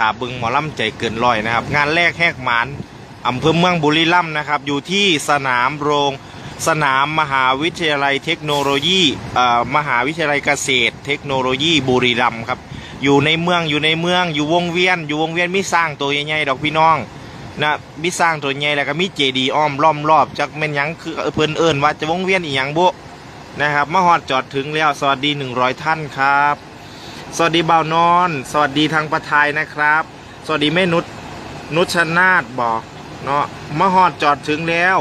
อาบึงหมอลำใจเกินร้อยนะครับ งานแรกแหกหมานอำเภอเมืองบุรีรัมย์นะครับ อยู่ที่สนามโรง สนามมหาวิทยาลัยเทคโนโลยีมหาวิทยาลัยเกษตร เทคโนโลยีบุรีรัมย์ครับ อยู่ในเมืองอยู่ในเมืองอยู่วงเวียน อยู่วงเวียนมีสร้างตัวใหญ่ๆดอกพี่น้องนะมีสร้างตัวใหญ่แล้วก็มีเจดีอ้อมล้อมรอบจักแม่นยังคือเพิ่นเอิ้นว่าจะวงเวียนอีหยังบุนะครับมาฮอดจอดถึงแล้วสวัสดี 100 ท่านครับ สวัสดีบ่าวนอน สวัสดีทางประทายนะครับ สวัสดีแม่นุชนุชนาธบอกเนาะมาฮอดจอดถึงแล้ว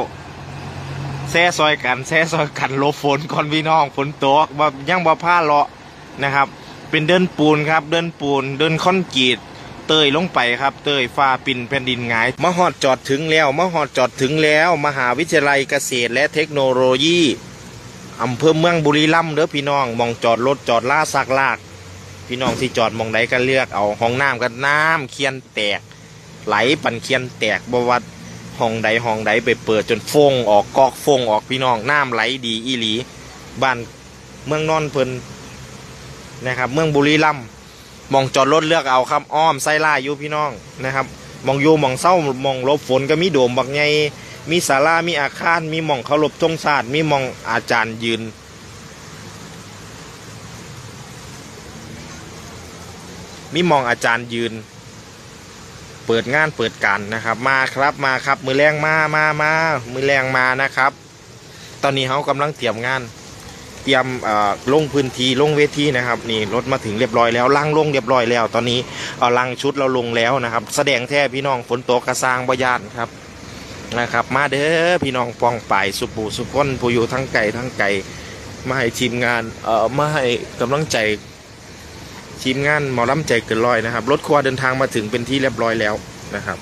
แซ่ซอยกันแซ่ซอยกันหลบฝนก่อนพี่น้องฝนตกบ่ยังบ่ผ้าเลาะนะครับ เป็นเดินปูนครับ เดินปูน เดินคอนกรีตเตยลงไปครับ เตยฟ้าปิ่นแผ่นดินหงายมาฮอดจอดถึงแล้วมาฮอดจอดถึงแล้ว มหาวิทยาลัยเกษตรและเทคโนโลยีอำเภอเมืองบุรีรัมย์เด้อพี่น้องมองจอดรถจอดล่าซักลาก พี่น้องที่จอดมองใดก็เลือกเอาห้องน้ำก็น้ำเคียนแตก ไหลปั่นเคียนแตกบวัดห้องใดห้องใดไปเปิดจนฟงออกกอกฟงออกพี่น้องน้ำไหลดีอีหลีบ้านเมืองนอนเพิ่นนะครับ เมืองบุรีรัมย์มองจอดรถเลือกเอาครับอ้อมไส้ล่าอยู่พี่น้องนะครับ มองอยู่มองเศร้ามองลบฝนก็มีโดมบักไงมีศาลามีอาคาร มีมองเคารพธงชาติมีมองอาจารย์ยืน มีหมองอาจารย์ยืน เปิดงานเปิดการนะครับ มาครับมาครับมือแรงมามามามือแรงมานะครับ ตอนนี้เขากำลังเตรียมงาน เตรียมอ่อลงพื้นที่ลงเวทีนะครับนี่รถมาถึงเรียบร้อยแล้วลังลงเรียบร้อยแล้ว ตอนนี้เอาลังชุดเราลงแล้วนะครับ แสดงแท้พี่น้องฝนตกกระซางบยานครับนะครับ มาเด้อพี่น้องปองป่ายสุปูสุก้นผู้อยู่ทั้งไก่ทั้งไก่มาให้ทีมงานเอ่อมาให้กำลังใจ ทีมงานหมอลำใจเกินร้อยนะครับ รถครัวเดินทางมาถึงเป็นที่เรียบร้อยแล้วนะครับ